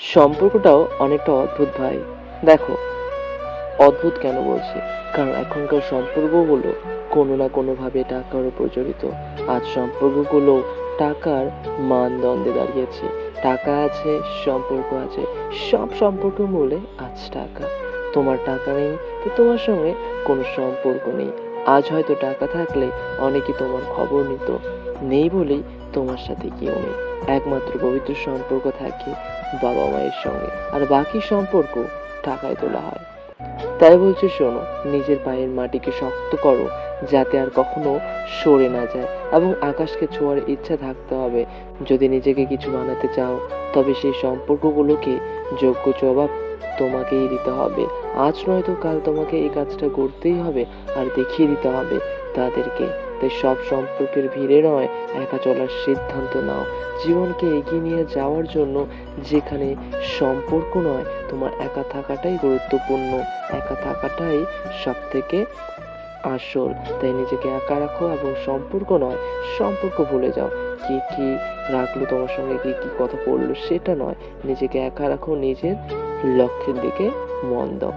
সম্পর্কটাও অনেকটা অদ্ভুত ভাই। দেখো, অদ্ভুত কেন বলছি? কারণ এখনকার সম্পর্কগুলো কোনো না কোনোভাবে টাকার উপর জড়িত। আজ সম্পর্কগুলো টাকার মানদণ্ডে দাঁড়িয়েছে। টাকা আছে, সম্পর্ক আছে, সব সম্পর্ক মূলে আজ টাকা। তোমার টাকা নেই তো তোমার সঙ্গে কোনো সম্পর্ক নেই। আজ হয়তো টাকা থাকলে অনেকে তোমার খবর নিত। নেই বলেই তোমার সাথে কেউ নেই। একমাত্র পবিত্র সম্পর্ক থাকে বাবা মায়ের সঙ্গে, আর বাকি সম্পর্ক টাকায় তোলা হয়। তাই বলছে, শোনো, নিজের পায়ের মাটিকে শক্ত করো, যাতে আর কখনো সরে না যায়, এবং আকাশকে ছোঁয়ার ইচ্ছা থাকতে হবে। যদি নিজেকে কিছু বানাতে চাও, তবে সেই সম্পর্কগুলোকে যোগ্য জবাব তোমাকেই দিতে হবে। আজ নয়তো কাল তোমাকে এই কাজটা করতেই হবে, আর দেখিয়ে দিতে হবে তাদেরকে। তাই সব সম্পর্কের ভিড়ে নয়, একা চলার সিদ্ধান্ত নাও। জীবনকে এগিয়ে নিয়ে যাওয়ার জন্য যেখানে সম্পর্ক নয়, তোমার একা থাকাটাই গুরুত্বপূর্ণ। একা থাকাটাই সব থেকে আসল। তাই নিজেকে একা রাখো এবং সম্পর্ক নয়, সম্পর্ক ভুলে যাও। কি কি রাখল তোমার সঙ্গে, কি কি কথা বলল সেটা নয়। নিজেকে একা রাখো নিজের লক্ষ্যের দিকে মন দাও।